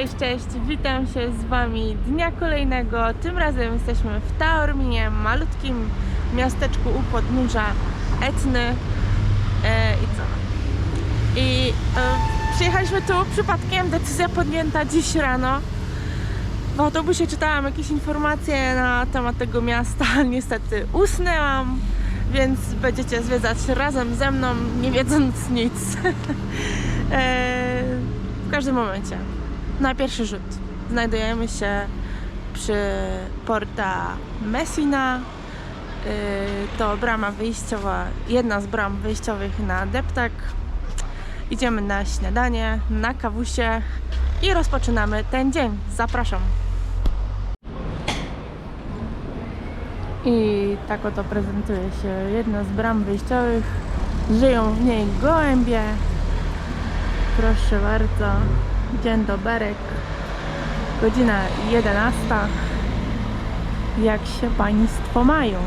cześć, cześć. Witam się z Wami dnia kolejnego. Tym razem jesteśmy w Taorminie, malutkim miasteczku u podnóża Etny. E, I co? I e, przyjechaliśmy tu przypadkiem, decyzja podjęta dziś rano. W autobusie czytałam jakieś informacje na temat tego miasta, niestety usnęłam, więc będziecie zwiedzać razem ze mną, nie wiedząc nic. e, w każdym momencie. Na pierwszy rzut znajdujemy się przy porta Messina. Yy, To brama wyjściowa, jedna z bram wyjściowych na Deptak. Idziemy na śniadanie, na kawusie i rozpoczynamy ten dzień. Zapraszam. I tak oto prezentuje się jedna z bram wyjściowych. Żyją w niej gołębie. Proszę bardzo. Dzień doberek. Godzina 11. Jak się Państwo mają?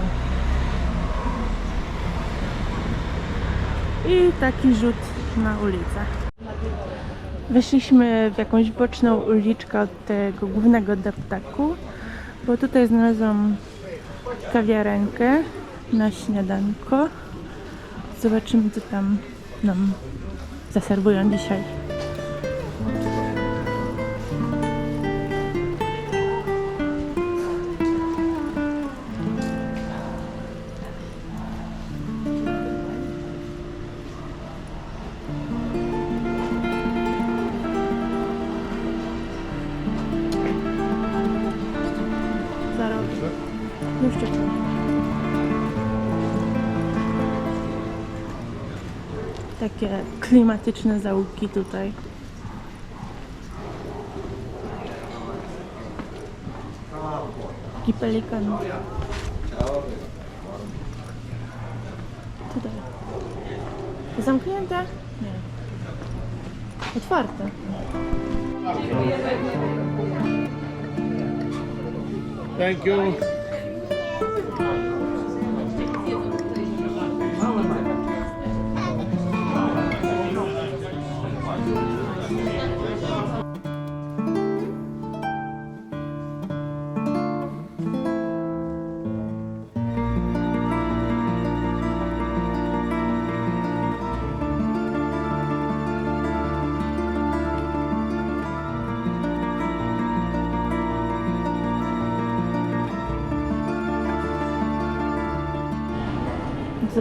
I taki rzut na ulicę. Weszliśmy w jakąś boczną uliczkę od tego głównego deptaku, bo tutaj znalazłam kawiarenkę na śniadanko. Zobaczymy, co tam nam zaserwują dzisiaj. Takie klimatyczne zaułki tutaj. Taki pelikan. Tutaj. Zamknięte? Nie. Otwarte.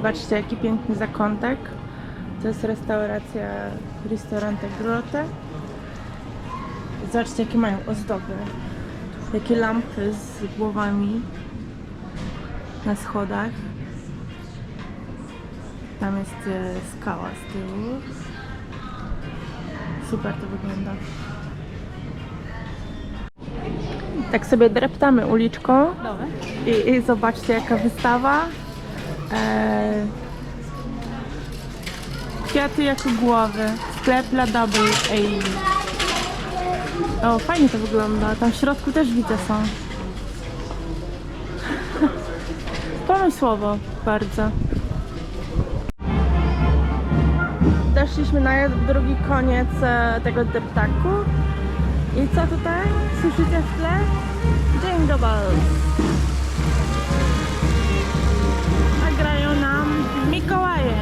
Zobaczcie, jaki piękny zakątek. To jest restauracja Ristorante Grotte. Zobaczcie, jakie mają ozdoby. Jakie lampy z głowami na schodach. Tam jest e, skała z tyłu. Super to wygląda. Tak sobie dreptamy uliczką. I, I zobaczcie, jaka wystawa. Eee, kwiaty jako głowy. Sklep dla double A. O, fajnie to wygląda. Tam w środku też widzę są. Pomysłowo bardzo. Doszliśmy na drugi koniec e, tego deptaku. I co tutaj? Słyszycie w tle? Jingle. 在外人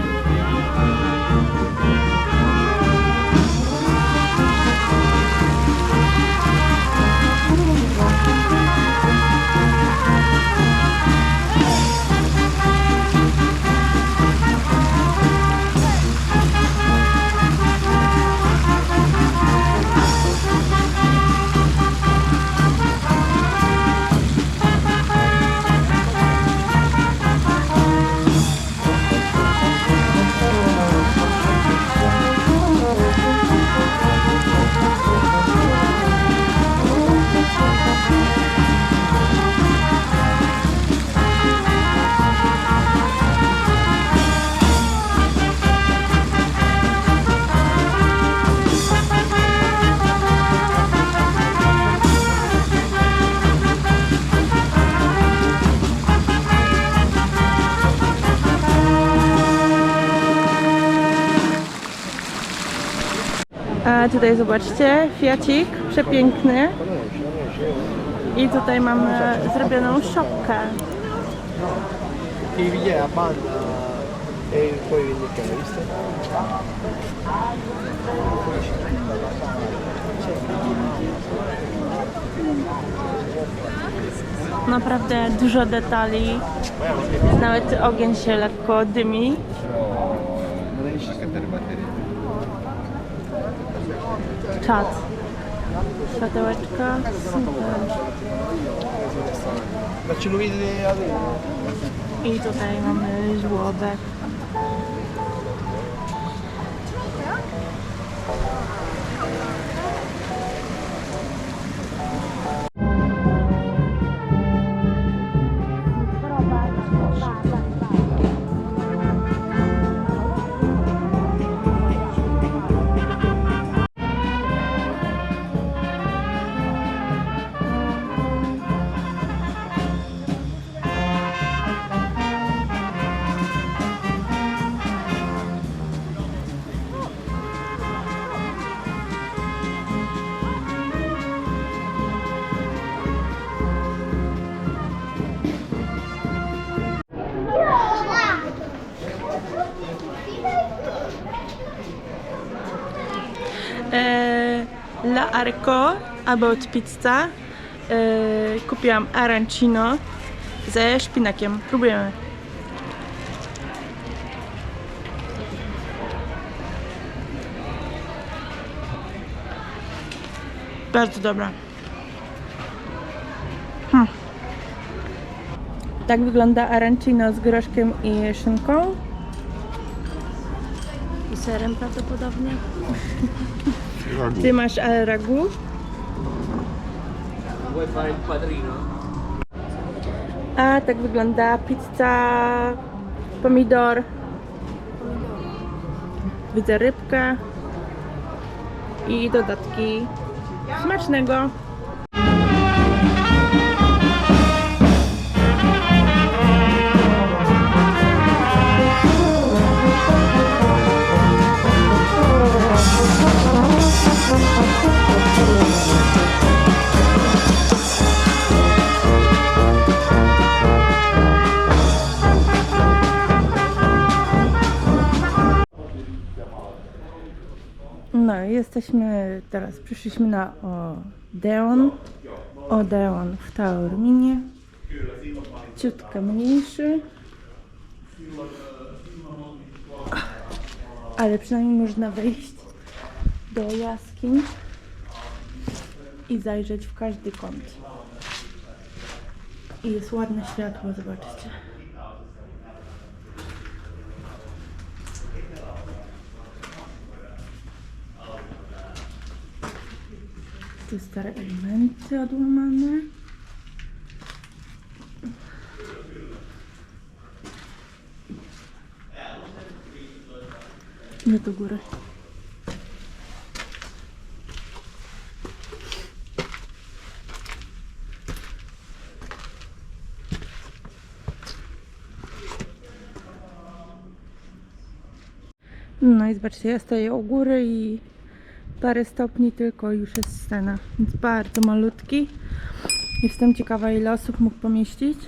A tutaj zobaczcie, Fiacik, przepiękny. I tutaj mamy zrobioną szopkę. Ti pigli la banda e poi vendicare, viste? Naprawdę dużo detali. Nawet ogień się lekko dymi. Czad. Światełeczka. Super. Vedere adesso. I tutaj mamy żłobek. La Arco About Pizza. E, kupiłam arancino ze szpinakiem. Próbujemy. Bardzo dobra. Hm. Tak wygląda arancino z groszkiem i szynką. I serem prawdopodobnie. Ty masz al ragu. A tak wygląda pizza, pomidor. Widzę rybkę i dodatki. Smacznego! Jesteśmy teraz, przyszliśmy na Odeon. Odeon w Taorminie. Ciutkę mniejszy. Ale przynajmniej można wejść do jaskiń i zajrzeć w każdy kąt. I jest ładne światło, zobaczcie. Tu stare elementy odłamane. Nie do góry. No i zobaczcie, ja stoję u góry i parę stopni tylko już jest scena, więc bardzo malutki. Jestem ciekawa ile osób mógł pomieścić.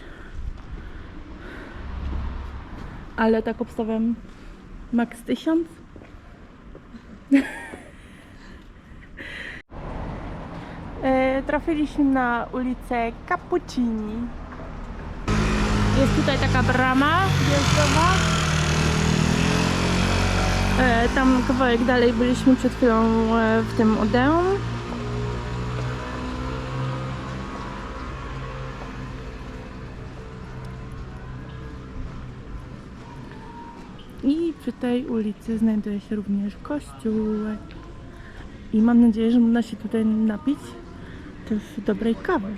Ale tak obstawiam max 1000. e, trafiliśmy na ulicę Cappuccini. Jest tutaj taka brama wjazdowa. E, tam kawałek dalej byliśmy przed chwilą e, w tym Odeon. I przy tej ulicy znajduje się również kościółek. I mam nadzieję, że można się tutaj napić też dobrej kawy.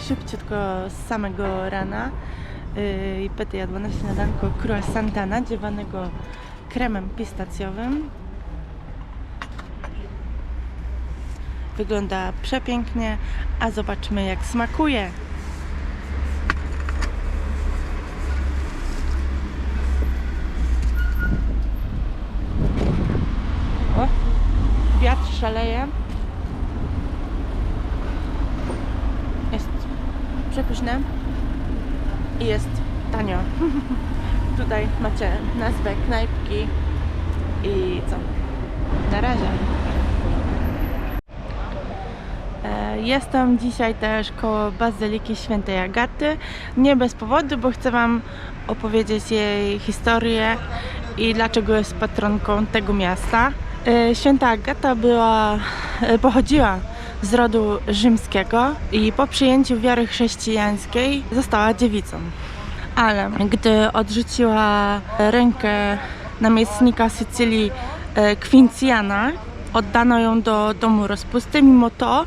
Szybciutko z samego rana. Yy, I Pety jadła na śniadanko croissanta nadziewanego kremem pistacjowym. Wygląda przepięknie, a zobaczmy jak smakuje. O, wiatr szaleje. Jest przepyszne i jest tanio. Tutaj macie nazwę knajpki i co? Na razie. E, Jestem dzisiaj też koło Bazyliki Świętej Agaty. Nie bez powodu, bo chcę Wam opowiedzieć jej historię i dlaczego jest patronką tego miasta. E, Święta Agata była, e, pochodziła z rodu rzymskiego i po przyjęciu wiary chrześcijańskiej została dziewicą. Ale gdy odrzuciła rękę namiestnika Sycylii e, Quinctiana, oddano ją do domu rozpusty. Mimo to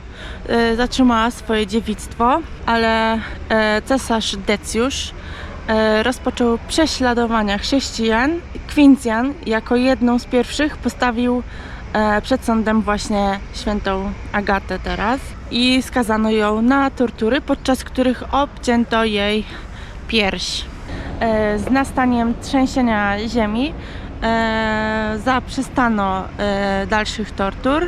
e, zatrzymała swoje dziewictwo, ale e, cesarz Decjusz e, rozpoczął prześladowania chrześcijan. Quinctian jako jedną z pierwszych postawił e, przed sądem właśnie świętą Agatę teraz i skazano ją na tortury, podczas których obcięto jej pierś. E, Z nastaniem trzęsienia ziemi e, zaprzestano e, dalszych tortur,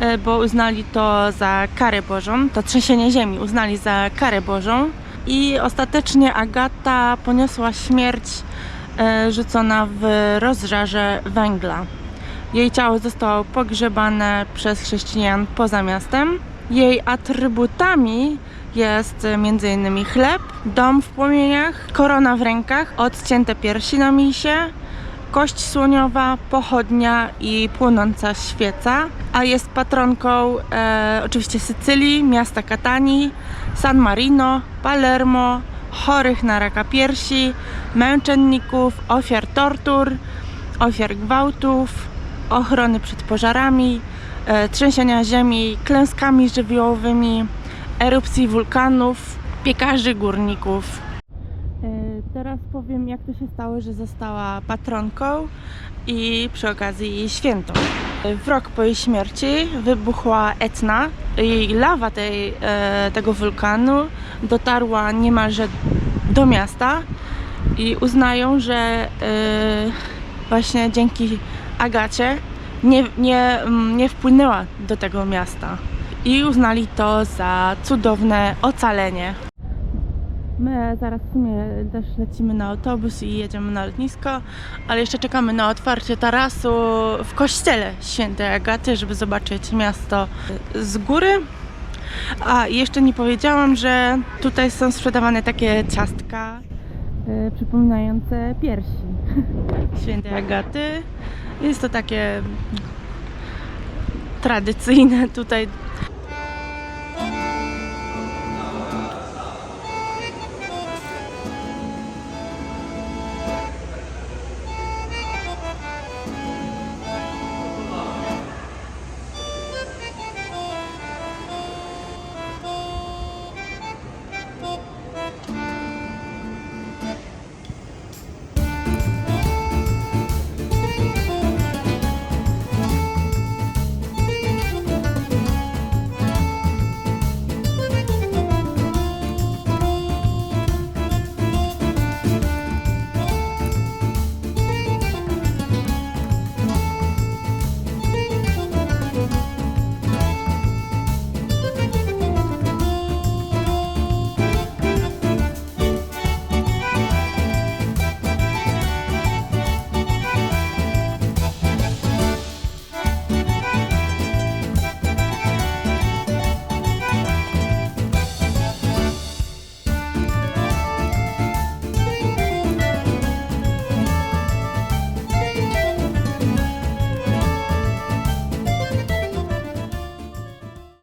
e, bo uznali to za karę Bożą, to trzęsienie ziemi uznali za karę Bożą i ostatecznie Agata poniosła śmierć e, rzucona w rozżarze węgla. Jej ciało zostało pogrzebane przez chrześcijan poza miastem. Jej atrybutami jest m.in. chleb, dom w płomieniach, korona w rękach, odcięte piersi na misie, kość słoniowa, pochodnia i płonąca świeca, a jest patronką e, oczywiście Sycylii, miasta Katanii, San Marino, Palermo, chorych na raka piersi, męczenników, ofiar tortur, ofiar gwałtów, ochrony przed pożarami, e, trzęsienia ziemi, klęskami żywiołowymi, erupcji wulkanów, piekarzy górników. E, Teraz powiem, jak to się stało, że została patronką i przy okazji jej świętą. E, W rok po jej śmierci wybuchła Etna i lawa tej, tego wulkanu dotarła niemalże do miasta i uznają, że właśnie dzięki Agacie nie, nie, mm, nie wpłynęła do tego miasta i uznali to za cudowne ocalenie. My zaraz w sumie też lecimy na autobus i jedziemy na lotnisko, ale jeszcze czekamy na otwarcie tarasu w kościele świętej Agaty, żeby zobaczyć miasto z góry. A jeszcze nie powiedziałam, że tutaj są sprzedawane takie ciastka e, przypominające piersi świętej Agaty. Jest to takie tradycyjne tutaj